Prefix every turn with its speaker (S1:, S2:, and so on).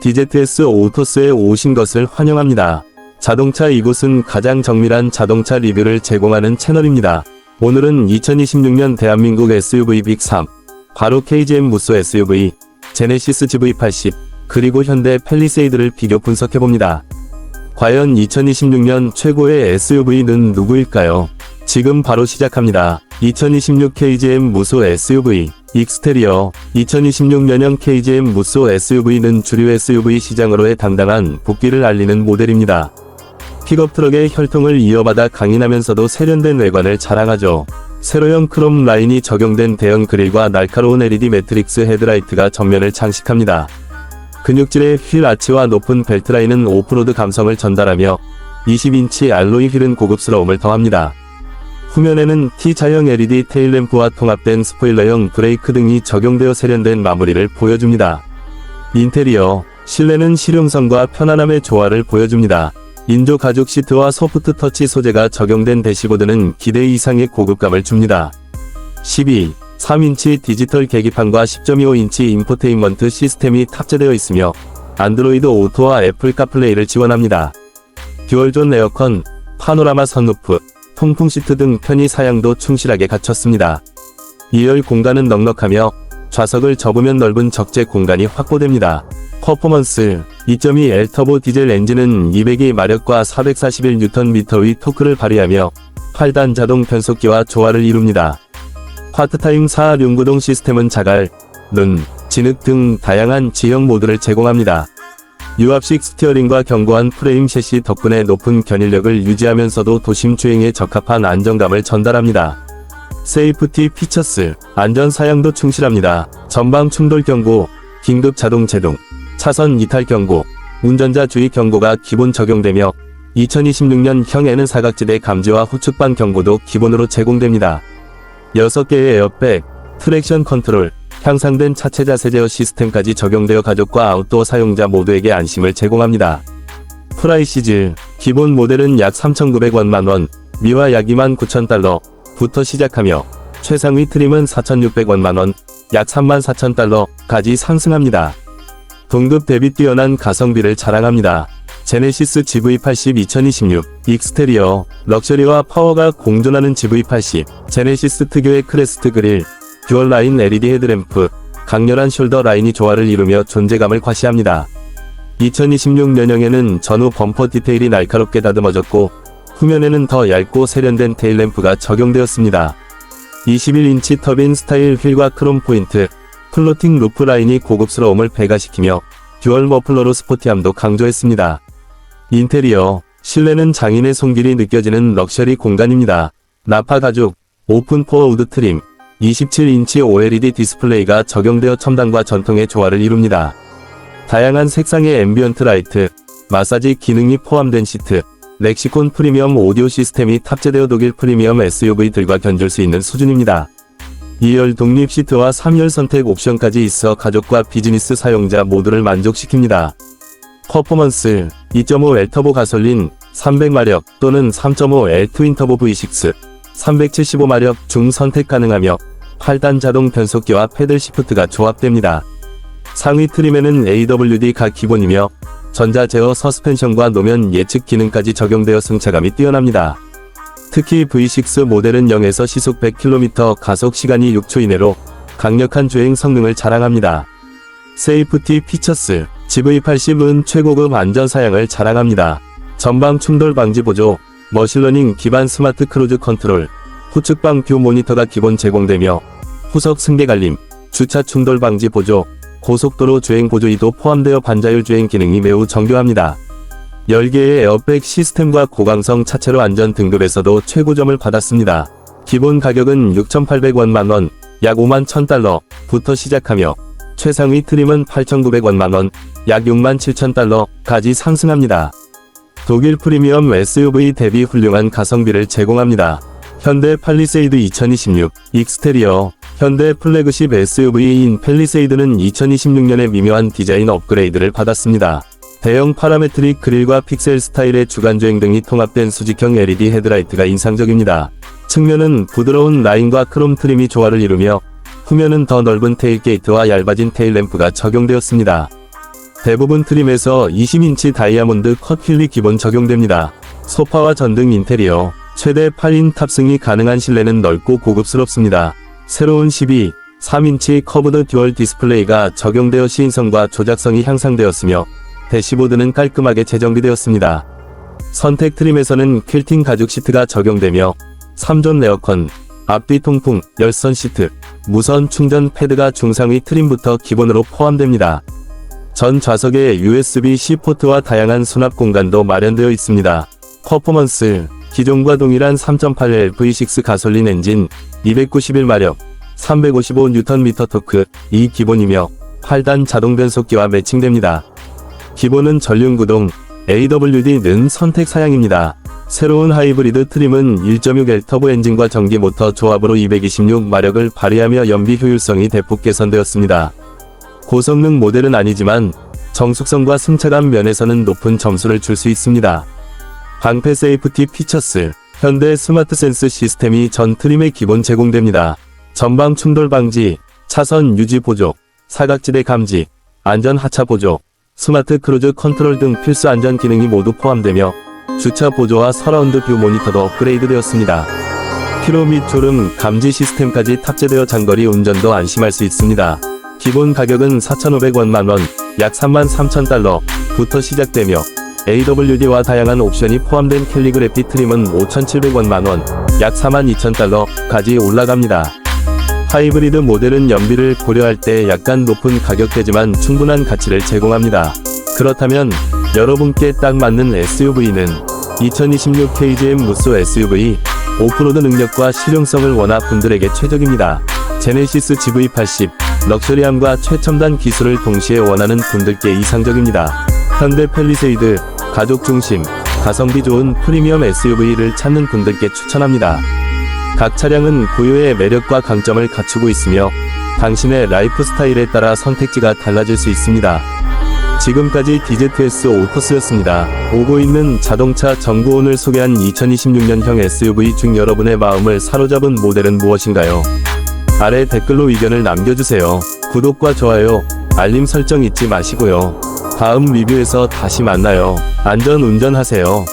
S1: DZS 오토스에 오신 것을 환영합니다. 자동차 이곳은 가장 정밀한 자동차 리뷰를 제공하는 채널입니다. 오늘은 2026년 대한민국 SUV 빅3, 바로 KGM 무쏘 SUV, 제네시스 GV80, 그리고 현대 펠리세이드를 비교 분석해봅니다. 과연 2026년 최고의 SUV는 누구일까요? 지금 바로 시작합니다. 2026 KGM 무쏘 SUV 익스테리어 2026년형 KGM 무쏘 SUV는 주류 SUV 시장으로의 당당한 복귀를 알리는 모델입니다. 픽업 트럭의 혈통을 이어받아 강인하면서도 세련된 외관을 자랑하죠. 세로형 크롬 라인이 적용된 대형 그릴과 날카로운 LED 매트릭스 헤드라이트가 전면을 장식합니다. 근육질의 휠 아치와 높은 벨트 라인은 오프로드 감성을 전달하며 20인치 알로이 휠은 고급스러움을 더합니다. 후면에는 T자형 LED 테일램프와 통합된 스포일러형 브레이크 등이 적용되어 세련된 마무리를 보여줍니다. 인테리어, 실내는 실용성과 편안함의 조화를 보여줍니다. 인조 가죽 시트와 소프트 터치 소재가 적용된 대시보드는 기대 이상의 고급감을 줍니다. 12. 3인치 디지털 계기판과 10.25인치 인포테인먼트 시스템이 탑재되어 있으며 안드로이드 오토와 애플 카플레이를 지원합니다. 듀얼존 에어컨, 파노라마 선루프, 통풍 시트 등 편의 사양도 충실하게 갖췄습니다. 2열 공간은 넉넉하며 좌석을 접으면 넓은 적재 공간이 확보됩니다. 퍼포먼스 2.2L 터보 디젤 엔진은 202 마력과 441Nm의 토크를 발휘하며 8단 자동 변속기와 조화를 이룹니다. 파트타임 4 륜구동 시스템은 자갈, 눈, 진흙 등 다양한 지형 모드를 제공합니다. 유압식 스티어링과 견고한 프레임 셰시 덕분에 높은 견인력을 유지하면서도 도심 주행에 적합한 안정감을 전달합니다. 세이프티 피처스, 안전 사양도 충실합니다. 전방 충돌 경고, 긴급 자동 제동, 차선 이탈 경고, 운전자 주의 경고가 기본 적용되며 2026년 형에는 사각지대 감지와 후측방 경고도 기본으로 제공됩니다. 6개의 에어백, 트랙션 컨트롤, 향상된 차체 자 세 제어 시스템까지 적용되어 가족과 아웃도어 사용자 모두에게 안심을 제공합니다. 프라이시즈, 기본 모델은 약 3,900원만 원, 미화 약 29,000달러, 부터 시작하며, 최상위 트림은 4,600원만 원, 약 34,000달러까지 상승합니다. 동급 대비 뛰어난 가성비를 자랑합니다. 제네시스 GV80 2026 익스테리어 럭셔리와 파워가 공존하는 GV80 제네시스 특유의 크레스트 그릴 듀얼 라인 LED 헤드램프 강렬한 숄더 라인이 조화를 이루며 존재감을 과시합니다. 2026년형에는 전후 범퍼 디테일이 날카롭게 다듬어졌고 후면에는 더 얇고 세련된 테일램프가 적용되었습니다. 21인치 터빈 스타일 휠과 크롬 포인트, 플로팅 루프 라인이 고급스러움을 배가시키며 듀얼 머플러로 스포티함도 강조했습니다. 인테리어, 실내는 장인의 손길이 느껴지는 럭셔리 공간입니다. 나파 가죽, 오픈 포어 우드 트림, 27인치 OLED 디스플레이가 적용되어 첨단과 전통의 조화를 이룹니다. 다양한 색상의 앰비언트 라이트, 마사지 기능이 포함된 시트, 렉시콘 프리미엄 오디오 시스템이 탑재되어 독일 프리미엄 SUV들과 견줄 수 있는 수준입니다. 2열 독립 시트와 3열 선택 옵션까지 있어 가족과 비즈니스 사용자 모두를 만족시킵니다. 퍼포먼스 2.5L 터보 가솔린 300마력 또는 3.5L 트윈 터보 V6 375마력 중 선택 가능하며 8단 자동 변속기와 패들 시프트가 조합됩니다. 상위 트림에는 AWD가 기본이며 전자 제어 서스펜션과 노면 예측 기능까지 적용되어 승차감이 뛰어납니다. 특히 V6 모델은 0에서 시속 100km 가속 시간이 6초 이내로 강력한 주행 성능을 자랑합니다. 세이프티 피처스 GV80은 최고급 안전 사양을 자랑합니다. 전방 충돌 방지 보조, 머신러닝 기반 스마트 크루즈 컨트롤, 후측방 뷰 모니터가 기본 제공되며 후석 승계 갈림, 주차 충돌 방지 보조, 고속도로 주행 보조이도 포함되어 반자율 주행 기능이 매우 정교합니다. 10개의 에어백 시스템과 고강성 차체로 안전 등급에서도 최고점을 받았습니다. 기본 가격은 6,800원 만 원, 약 5만 1,000달러부터 시작하며 최상위 트림은 8,900원 만 원, 약 6만 7천 달러까지 상승합니다. 독일 프리미엄 SUV 대비 훌륭한 가성비를 제공합니다. 현대 팔리세이드 2026 익스테리어 현대 플래그십 SUV인 펠리세이드는 2026년에 미묘한 디자인 업그레이드를 받았습니다. 대형 파라메트릭 그릴과 픽셀 스타일의 주간주행 등이 통합된 수직형 LED 헤드라이트가 인상적입니다. 측면은 부드러운 라인과 크롬 트림이 조화를 이루며 후면은 더 넓은 테일게이트와 얇아진 테일램프가 적용되었습니다. 대부분 트림에서 20인치 다이아몬드 컷 휠이 기본 적용됩니다. 소파와 전등 인테리어, 최대 8인 탑승이 가능한 실내는 넓고 고급스럽습니다. 새로운 12, 3인치 커브드 듀얼 디스플레이가 적용되어 시인성과 조작성이 향상되었으며 대시보드는 깔끔하게 재정비되었습니다. 선택 트림에서는 퀼팅 가죽 시트가 적용되며 3존 에어컨, 앞뒤 통풍, 열선 시트, 무선 충전 패드가 중상위 트림부터 기본으로 포함됩니다. 전 좌석에 USB-C 포트와 다양한 수납 공간도 마련되어 있습니다. 퍼포먼스, 기존과 동일한 3.8L V6 가솔린 엔진, 291마력, 355Nm 토크, 이 기본이며 8단 자동 변속기와 매칭됩니다. 기본은 전륜구동, AWD는 선택 사양입니다. 새로운 하이브리드 트림은 1.6L 터보 엔진과 전기 모터 조합으로 226마력을 발휘하며 연비 효율성이 대폭 개선되었습니다. 고성능 모델은 아니지만 정숙성과 승차감 면에서는 높은 점수를 줄 수 있습니다. 방패 세이프티 피처스 현대 스마트 센스 시스템이 전 트림에 기본 제공됩니다. 전방 충돌 방지, 차선 유지 보조, 사각지대 감지, 안전 하차 보조, 스마트 크루즈 컨트롤 등 필수 안전 기능이 모두 포함되며 주차 보조와 서라운드 뷰 모니터도 업그레이드 되었습니다. 피로 및 졸음 감지 시스템까지 탑재되어 장거리 운전도 안심할 수 있습니다. 기본 가격은 4,500원 만 원, 약 33,000달러부터 시작되며 AWD와 다양한 옵션이 포함된 캘리그래피 트림은 5,700원 만 원, 약 42,000달러까지 올라갑니다. 하이브리드 모델은 연비를 고려할 때 약간 높은 가격대지만 충분한 가치를 제공합니다. 그렇다면 여러분께 딱 맞는 SUV는 2026 KGM 무쏘 SUV 오프로드 능력과 실용성을 원하 분들에게 최적입니다. 제네시스 GV80 럭셔리함과 최첨단 기술을 동시에 원하는 분들께 이상적입니다. 현대 펠리세이드 가족 중심 가성비 좋은 프리미엄 SUV를 찾는 분들께 추천합니다. 각 차량은 고유의 매력과 강점을 갖추고 있으며 당신의 라이프 스타일에 따라 선택지가 달라질 수 있습니다. 지금까지 DZS 오토스였습니다. 오고 있는 자동차 정보원을 소개한 2026년형 SUV 중 여러분의 마음을 사로잡은 모델은 무엇인가요? 아래 댓글로 의견을 남겨주세요. 구독과 좋아요, 알림 설정 잊지 마시고요. 다음 리뷰에서 다시 만나요. 안전 운전하세요.